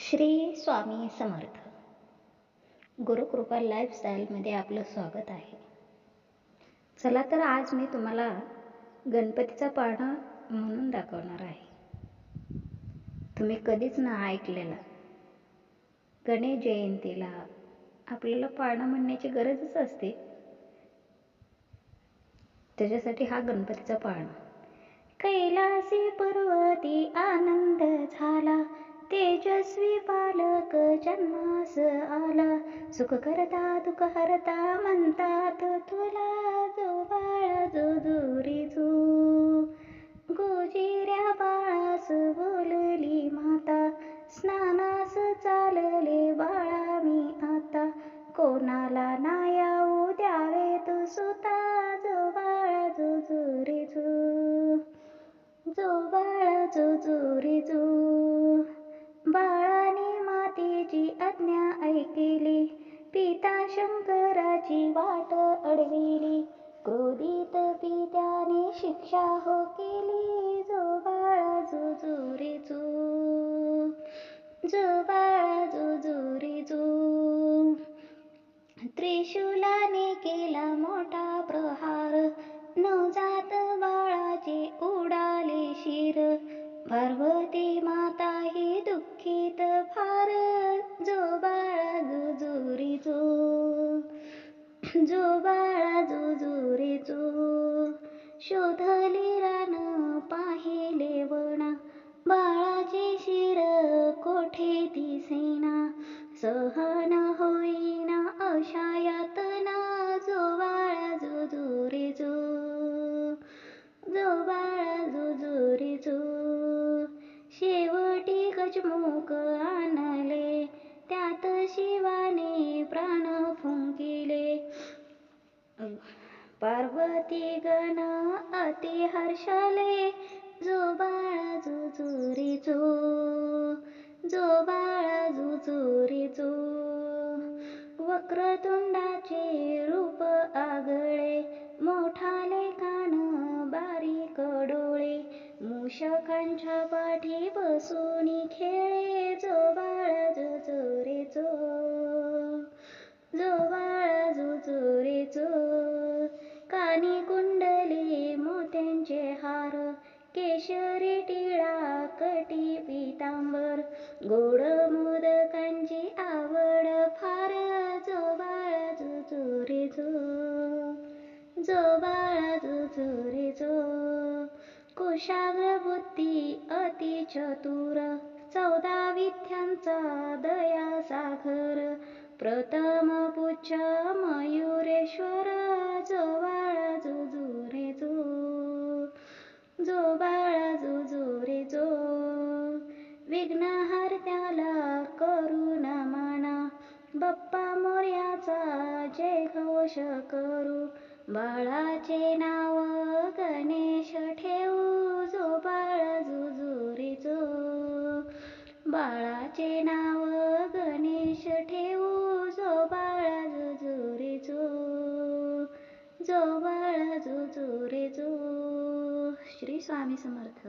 श्री स्वामी समर्थ. गुरुकृपा लाईफस्टाईलमध्ये आपलं स्वागत आहे. चला तर आज मी तुम्हाला गणपतीचा पाळणा म्हणून दाखवणार आहे. तुम्ही कधीच ना ऐकलेला गणेश जयंतीला आपल्याला पाळणा म्हणण्याची गरजच असते. त्याच्यासाठी हा गणपतीचा पाळणा कैलासी पर्वती आ तेजस्वी बालक जन्मास आला सुख करता दुःख हरता म्हणतात तुला जो बाळा जो दूरी जो आज्ञा ऐकेली पिता शंकराची वाट अडविली. क्रोधित पित्याने शिक्षा हो केली. जो बाळा जो जुरी जो जो बाळा जो जुरी जो त्रिशूलाने केला मोठा प्रहार. जो बाळा जुजुरी जो शोधली रान पाहिले वणा बाळाचे शिर कोठे दिसेना. सहन होईना अशा यातना जो बाळा जुजुरी जो जो बाळा जुजुरी जो शेवटी गजमुख आणले. त्यात शिवाने प्राण फुंकिले. पार्वती गण अति हर्षले जो बाळा जुजुरी जो जो बाळा जुजुरी जो वक्रतुंडाचे रूप आगळे मोठाले कान बारीक डोळे मूषकांच्या पाठी बसून खेळे जो बाळा जुजुरी जो जो केशरी टिळा कटी पितांबर गोड मोदकांची आवड फार जो बाळा जुजुरी जो जो बाळा जुजुरी जो कुशाग्र बुद्धी अति चतुर चौदा विद्यांचा दया साखर प्रथम पुच्छ मयुरेश्वर आहार त्याला करून माना बाप्पा मोर्याचा जय घोष करू. बाळाचे नाव गणेश ठेवू. जो बाळा जुजुरीचो. बाळाचे नाव गणेश ठेवू. जो बाळा जुजुरीचो. जो जो बाळा जो श्री स्वामी समर्थ.